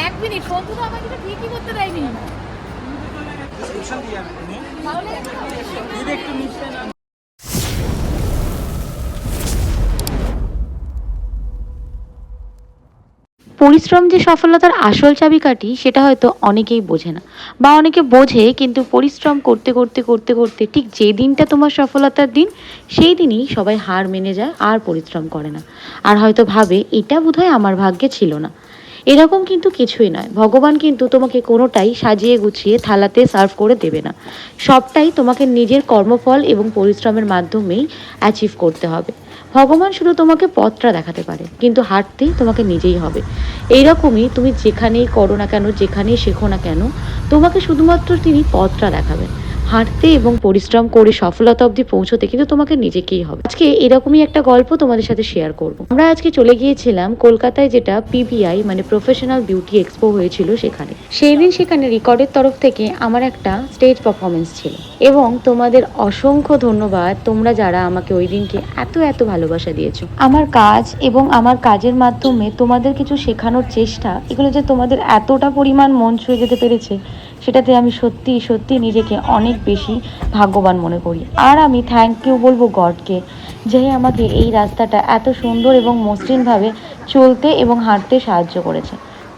এক মিনিট বন্ধু তো আমাকে তো ঠিকই করতে দেয়নি? পরিশ্রম যে সফলতার আসল চাবিকাঠি, সেটা হয়তো অনেকেই বোঝে না। বা অনেকে বোঝে, কিন্তু পরিশ্রম করতে করতে করতে করতে ঠিক যে দিনটা তোমার সফলতার দিন, সেই দিনই সবাই হার মেনে যায়, আর পরিশ্রম করে না। আর হয়তো ভাবে, এটা বোধহয় আমার ভাগ্যে ছিল না। এরকম কিন্তু কিছুই নয়। ভগবান কিন্তু তোমাকে কোনোটাই সাজিয়ে গুছিয়ে থালাতে সার্ভ করে দেবে না। সবটাই তোমাকে নিজের কর্মফল এবং পরিশ্রমের মাধ্যমেই অ্যাচিভ করতে হবে। ভগবান শুধু তোমাকে পথটা দেখাতে পারে, কিন্তু হাঁটতেই তোমাকে নিজেই হবে। এইরকমই তুমি যেখানেই করো না কেন, যেখানেই শেখো না কেন, তোমাকে শুধুমাত্র তিনি পথটা দেখাবেন। হাঁটতে এবং পরিশ্রম করে সফলতা অবধি পৌঁছতে কিন্তু তোমাকে নিজেকেই হবে। আজকে এরকমই একটা গল্প তোমাদের সাথে শেয়ার করব। আমরা আজকে চলে গিয়েছিলাম কলকাতায় যেটা পিবিআই মানে প্রফেশনাল বিউটি এক্সপো হয়েছিল সেখানে। সেই দিন সেখানে রেকর্ডের তরফ থেকে আমার একটা স্টেজ পারফরমেন্স ছিল। এবং তোমাদের অসংখ্য ধন্যবাদ তোমরা যারা আমাকে ওই দিনকে এত এত ভালোবাসা দিয়েছ। আমার কাজ এবং আমার কাজের মাধ্যমে তোমাদের কিছু শেখানোর চেষ্টা, এগুলো যে তোমাদের এতটা পরিমাণ মন ছুঁয়ে যেতে পেরেছে সেটাতে আমি সত্যি সত্যি নিজেকে অনেক বেশি ভাগ্যবান মনে করি। আর আমি থ্যাংক ইউ বলব গডকে যে আমাকে এই রাস্তাটা এত সুন্দর এবং মসৃণভাবে চলতে এবং হাঁটতে সাহায্য করেছে।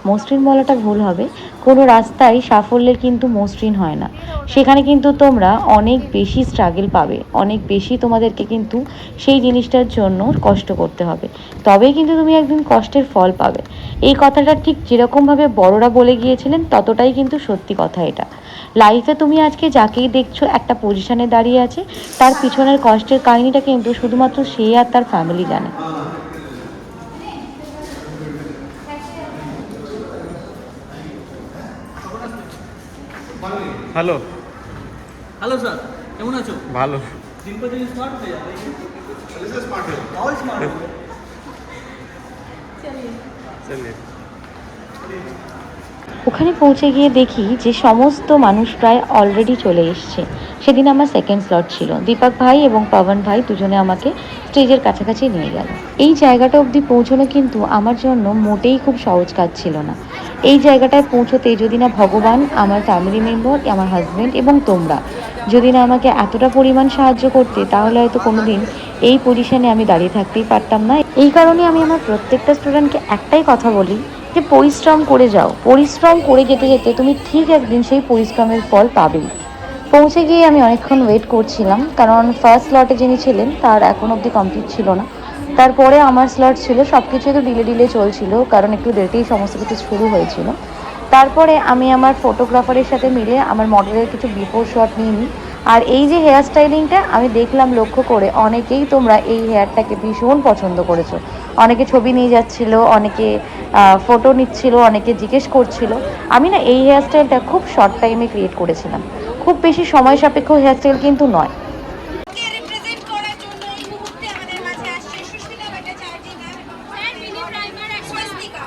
মসৃণ বলাটা ভুল হবে। কোনো রাস্তায় সাফল্যের কিন্তু মসৃণ হয় না। সেখানে কিন্তু তোমরা অনেক বেশি স্ট্রাগল পাবে। অনেক বেশি তোমাদেরকে কিন্তু সেই জিনিসটার জন্য কষ্ট করতে হবে। তবেই কিন্তু তুমি একদিন কষ্টের ফল পাবে। এই কথাটা ঠিক যেরকমভাবে বড়রা বলে গিয়েছিলেন, ততটাই কিন্তু সত্যি কথা এটা। লাইফে তুমি আজকে যাকেই দেখছ একটা পজিশনে দাঁড়িয়ে আছে, তার পিছনের কষ্টের কাহিনিটা কিন্তু শুধুমাত্র সে আর তার ফ্যামিলি জানে। হ্যালো হ্যালো স্যার কেমন আছো? ভালো। দিন পর দিন স্মার্ট হয়ে যাবে অল স্মার্ট চলিয়ে। ওখানে পৌঁছে গিয়ে দেখি যে সমস্ত মানুষ প্রায় অলরেডি চলে এসছে। সেদিন আমার সেকেন্ড স্লট ছিল। দীপক ভাই এবং পবন ভাই দুজনে আমাকে স্টেজের কাছাকাছি নিয়ে গেল। এই জায়গাটা অবধি পৌঁছানো কিন্তু আমার জন্য মোটেই খুব সহজ কাজ ছিল না। এই জায়গাটায় পৌঁছতে যদি না ভগবান, আমার ফ্যামিলি মেম্বার আমার হাজব্যান্ড এবং তোমরা যদি না আমাকে এতটা পরিমাণ সাহায্য করতে, তাহলে হয়তো কোনোদিন এই পজিশনে আমি দাঁড়িয়ে থাকতেই পারতাম না। এই কারণে আমি আমার প্রত্যেকটা স্টুডেন্টকে একটাই কথা বলি যে পরিশ্রম করে যাও। পরিশ্রম করে যেতে যেতে তুমি ঠিক একদিন সেই পরিশ্রমের ফল পাবেই। পৌঁছে গিয়ে আমি অনেকক্ষণ ওয়েট করছিলাম, কারণ ফার্স্ট স্লটে যিনি ছিলেন, তার এখন অবধি কমপ্লিট ছিল না। তারপরে আমার স্লট ছিল সব কিছু তো ডিলে ডিলে চলছিল, কারণ একটু লেটেই সমস্ত কিছু শুরু হয়েছিল। তারপরে আমি আমার ফটোগ্রাফারের সাথে মিলে আমার মডেলের কিছু বিফোর শট নিয়ে নিই। আর এই যে হেয়ার স্টাইলিংটা আমি দেখলাম লক্ষ্য করে অনেকেই তোমরা এই হেয়ারটাকে ভীষণ পছন্দ করেছ। অনেকে ছবি নিয়ে যাচ্ছিল, অনেকে ফটো নিচ্ছিল, অনেকে জিজ্ঞেস করছিল। আমি না এই হেয়ার স্টাইলটা খুব শর্ট টাইমে ক্রিয়েট করেছিলাম। খুব বেশি সময় সাপেক্ষ হেয়ার স্টাইল কিন্তু নয় কে রিপ্রেজেন্ট করার জন্য এই মুহূর্তে আমাদের মাঝে আসছে Susmita Bhattacharya ma'am and mini primer Swastika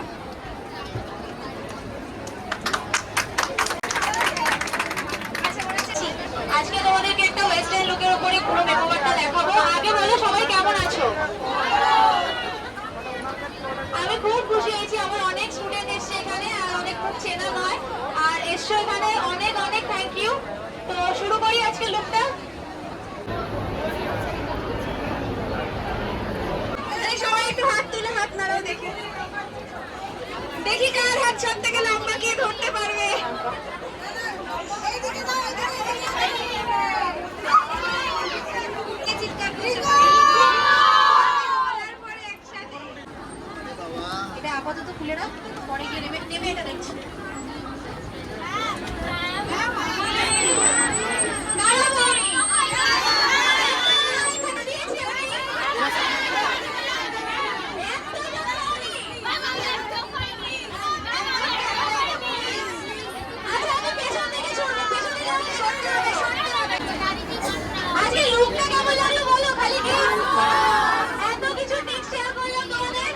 আচ্ছা, বলেছি, আজকে তোমাদেরকে একটা ওয়েস্টার্ন লুকের উপরে পুরো মেকওভারটা দেখাবো আগে বলো সবাই কেমন আছো আমি খুব খুশি হয়েছি আমার অনেক স্টুডেন্ট এসছে এখানে আর অনেক খুব তো শুরু করি আজকে লোকটা সবাই একটু হাত তুলে হাত নাড়াও দেখে। দেখি কার হাত সব থেকে লম্বা কে ধরতে পারবে চিৎকার করে তারপরে একসাথে এটা আপাতত খুলে নাও পরে গিয়ে নেমে নেমে এটা দেখছি আজকে লুকটা কেমন লাগল বলো খালি কি এত কিছু টিপস শেয়ার করলাম তোমাদের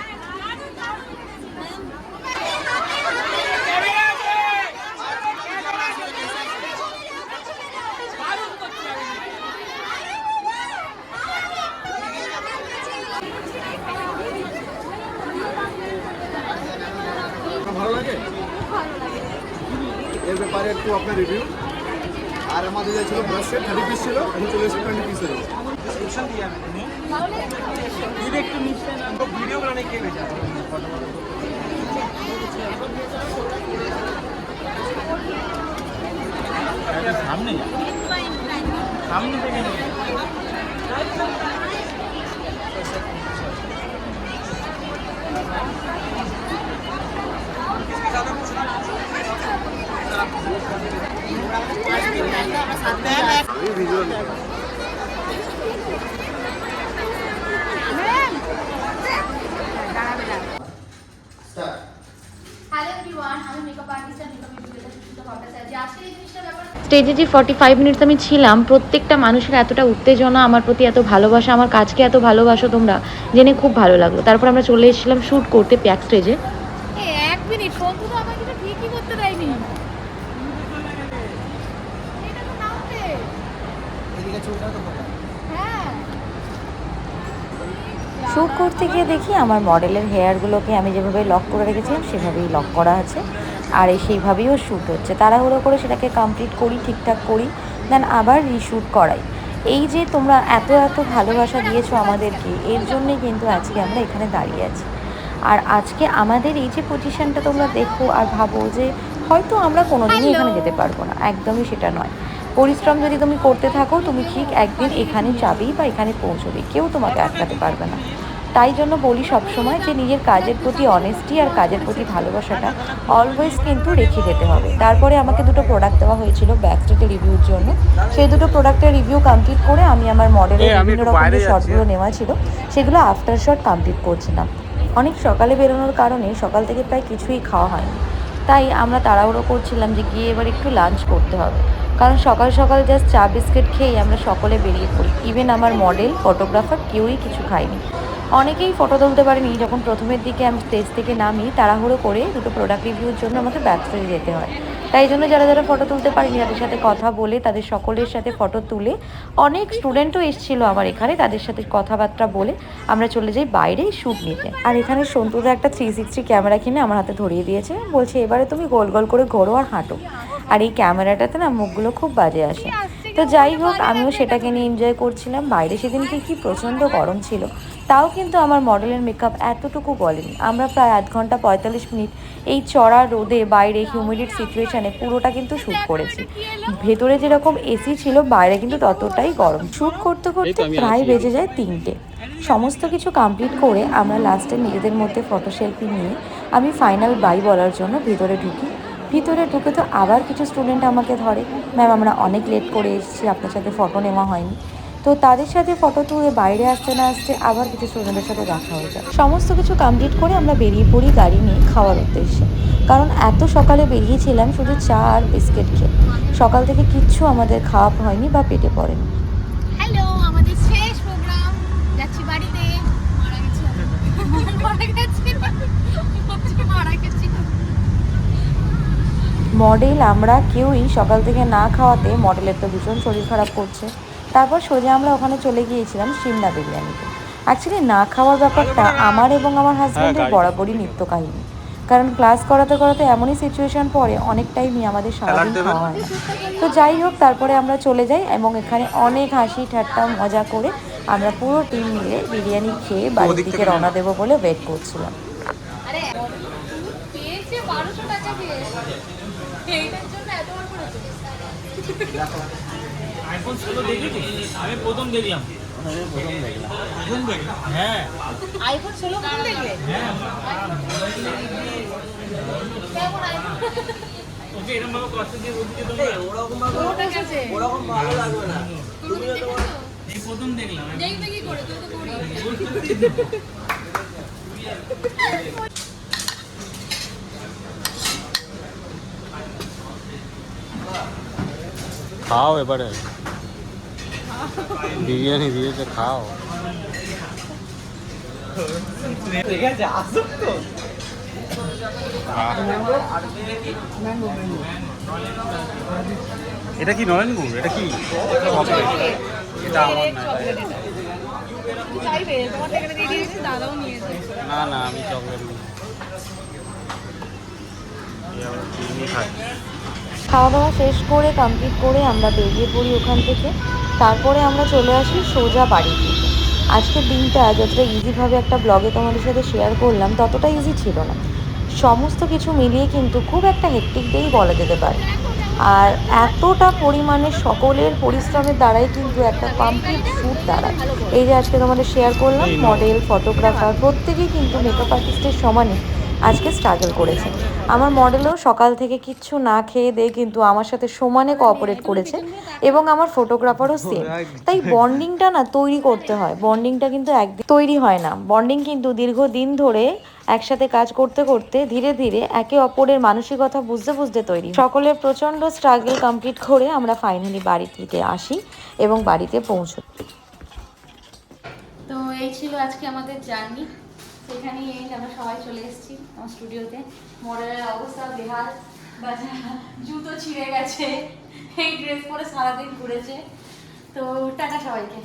এর ব্যাপারে একটু আপনার রিভিউ আর আমাদের যা ছিল ব্রাশ সেট থার্টি পিস ছিল এখন চলে এসেছে টোয়েন্টি পিস হয়ে ভিডিও বানিয়ে কে বেচা সামনে? সামনে থেকে স্টেজে যে ফর্টি ফাইভ মিনিটস আমি ছিলাম প্রত্যেকটা মানুষের এতটা উত্তেজনা আমার প্রতি এত ভালোবাসা আমার কাজকে এত ভালোবাসো তোমরা জেনে খুব ভালো লাগল। তারপর আমরা চলে এসেছিলাম শ্যুট করতে প্যাক স্টেজে এই এক মিনিট ফোন তো আমাকে ঠিকই করতে দেয়নি। নামতে হ্যাঁ। শ্যুট করতে গিয়ে দেখি আমার মডেলের হেয়ারগুলোকে আমি যেভাবে লক করে রেখেছিলাম সেভাবেই লক করা আছে। আর এই সেইভাবেইও শ্যুট হচ্ছে। তাড়াহুড়ো করে সেটাকে কমপ্লিট করি ঠিকঠাক করি দেন আবার রিশ্যুট করাই। এই যে তোমরা এত এত ভালোবাসা দিয়েছ আমাদেরকে এর জন্যই কিন্তু আজকে আমরা এখানে দাঁড়িয়ে আছি। আর আজকে আমাদের এই যে পজিশনটা তোমরা দেখো আর ভাবো যে হয়তো আমরা কোনোদিনই এখানে যেতে পারব না একদমই সেটা নয়। পরিশ্রম যদি তুমি করতে থাকো তুমি ঠিক একদিন এখানে যাবেই বা এখানে পৌঁছবে কেউ তোমাকে আটকাতে পারবে না। তাই জন্য বলি সবসময় যে নিজের কাজের প্রতি অনেস্টি আর কাজের প্রতি ভালোবাসাটা অলওয়েজ কিন্তু রেখে যেতে হবে। তারপরে আমাকে দুটো প্রোডাক্ট দেওয়া হয়েছিল ব্যাকস্টেজে রিভিউর জন্য। সেই দুটো প্রোডাক্টের রিভিউ কমপ্লিট করে আমি আমার মডেলের বিভিন্ন রকম যে শর্টগুলো নেওয়া ছিল। সেগুলো আফটার শট কমপ্লিট করছিলাম। অনেক সকালে বেরোনোর কারণে সকাল থেকে প্রায় কিছুই খাওয়া হয়নি। তাই আমরা তাড়াহুড়ো করছিলাম যে গিয়ে এবার একটু লাঞ্চ করতে হবে। কারণ সকাল সকাল জাস্ট চা বিস্কিট খেয়েই আমরা সকলে বেরিয়ে পড়ি। ইভেন আমার মডেল ফটোগ্রাফার কেউই কিছু খায়নি। অনেকেই ফটো তুলতে পারেনি। যখন প্রথমের দিকে আমি স্টেজ থেকে নামি, তাড়াহুড়ো করে দুটো প্রোডাক্ট রিভিউর জন্য আমাকে ব্যাক স্টেজে যেতে হয়। তাই জন্য যারা যারা ফটো তুলতে পারেনি, তাদের সাথে কথা বলে, তাদের সকলের সাথে ফটো তুলে অনেক স্টুডেন্টও এসেছিল আমার এখানে, তাদের সাথে কথাবার্তা বলে আমরা চলে যাই বাইরে শ্যুট নিতে। আর এখানে সন্তুদা একটা থ্রি সিক্সটি ক্যামেরা কিনে আমার হাতে ধরিয়ে দিয়েছে। বলছে, এবারে তুমি গোল গোল করে ঘোরো আর হাঁটো। আর এই ক্যামেরাটাতে না মুখগুলো খুব বাজে আসে। তো যাই হোক আমিও সেটাকে নিয়ে এনজয় করছিলাম। বাইরে সেদিনকে কি প্রচণ্ড গরম ছিল তাও কিন্তু আমার মডেলের মেকআপ এতটুকু বলেনি। আমরা প্রায় আধ ঘণ্টা পঁয়তাল্লিশ মিনিট এই চড়া রোদে বাইরে হিউমিডিট সিচুয়েশনে পুরোটা কিন্তু শ্যুট করেছি। ভেতরে যেরকম এসি ছিল বাইরে কিন্তু ততটাই গরম। শ্যুট করতে করতে প্রায় বেজে যায় তিনটে। সমস্ত কিছু কমপ্লিট করে আমরা লাস্টে নিজেদের মধ্যে ফটো সেলফি নিয়ে আমি ফাইনাল বাই বলার জন্য ভেতরে ঢুকি। ভিতরে ঢুকে তো আবার কিছু স্টুডেন্ট আমাকে ধরে। ম্যাম আমরা অনেক লেট করে এসেছি, আপনার সাথে ফটো নেওয়া হয়নি। তো তাদের সাথে ফটো তুলে বাইরে আসতে না আসতে আবার কিছু স্টুডেন্টের সাথে দেখা হয়ে যায়। সমস্ত কিছু কমপ্লিট করে আমরা বেরিয়ে পড়ি গাড়ি নিয়ে খাওয়ার উদ্দেশ্যে। কারণ এত সকালে বেরিয়েছিলাম শুধু চা আর বিস্কিট খেয়ে। সকাল থেকে কিচ্ছু আমাদের খাওয়া হয়নি বা পেটে পড়েনি। বাড়িতে। মারা গেছে। মারা গেছে। মারা গেছে। মডেল আমরা কেউই সকাল থেকে না খাওয়াতে মডেলের তো ভীষণ শরীর খারাপ করছে। তারপর সোজা আমরা ওখানে চলে গিয়েছিলাম সিমলা বিরিয়ানিতে। অ্যাকচুয়ালি না খাওয়ার ব্যাপারটা আমার এবং আমার হাজব্যান্ডের বরাবরই নিত্য কাহিনী। কারণ ক্লাস করাতে করাতে এমনই সিচুয়েশন পড়ে অনেক টাইমই আমাদের সারাদিন খাওয়া হয় না। তো যাই হোক তারপরে আমরা চলে যাই এবং এখানে অনেক হাসি ঠাট্টা মজা করে আমরা পুরো টিম মিলে বিরিয়ানি খেয়ে বাড়ির দিকে রওনা দেবো বলে ওয়েট করছিলাম আরে পেয়েছে বারোশো টাকা দিয়ে এইটার জন্য আইফোন ষোলো দেখেছি আমি প্রথম দেখলাম। প্রথম দেখলাম। হ্যাঁ। আইফোন ষোলো কখন দেখলে? কেমন ওকে এরকম ভাবে কষ্ট দিয়ে বলছি তোমরা ওটা এসেছে তুমি দেখেছ এই প্রথম দেখলাম। দেখবে কি করে? তুই তো করি খাও এবারে। বিরিয়ানি দিয়েছে খাও। ঠিক আছে আসুক তো। এটা কি নয়ন গুড় এটা কি? চকলেট এটা আমার না না না আমি চকলেট নিই। খাই। খাওয়া দাওয়া শেষ করে কমপ্লিট করে আমরা বেরিয়ে পড়ি ওখান থেকে। তারপরে আমরা চলে আসি সোজা বাড়ির দিকে। আজকের দিনটা যতটা ইজিভাবে একটা ব্লগে তোমাদের সাথে শেয়ার করলাম ততটা ইজি ছিল না। সমস্ত কিছু মিলিয়ে কিন্তু খুব একটা হেক্টিক ডেই বলা যেতে পারে। আর এতটা পরিমাণে সকলের পরিশ্রমের দ্বারাই কিন্তু একটা কমপ্লিট শ্যুট দ্বারা এই যে আজকে তোমাদের শেয়ার করলাম মডেল ফটোগ্রাফার প্রত্যেকেই কিন্তু মেকআপ আর্টিস্টের সমানই আজকে স্ট্রাগল করেছে। আমার মডেলও সকাল থেকে কিচ্ছু না খেয়ে দিয়ে কিন্তু আমার সাথে সমানে কোঅপারেট করেছে এবং আমার ফটোগ্রাফারও সেম তাই বন্ডিংটা না তৈরি করতে হয়। বন্ডিংটা কিন্তু একদিন তৈরি হয় না। বন্ডিং কিন্তু দীর্ঘদিন ধরে একসাথে কাজ করতে করতে ধীরে ধীরে একে অপরের মানসিকতা বুঝতে বুঝতে তৈরি। সকলের প্রচণ্ড স্ট্রাগল কমপ্লিট করে আমরা ফাইনালি বাড়ি থেকে আসি এবং বাড়িতে পৌঁছো তো এই ছিল আজকে আমাদের জার্নি সেখানেই এই আমরা সবাই চলে এসেছি আমার স্টুডিওতে। মডেলের অবস্থা, বেহাল জুতো ছিঁড়ে গেছে, এই ড্রেস পরে সারাদিন ঘুরেছে। তো টাটা সবাইকে।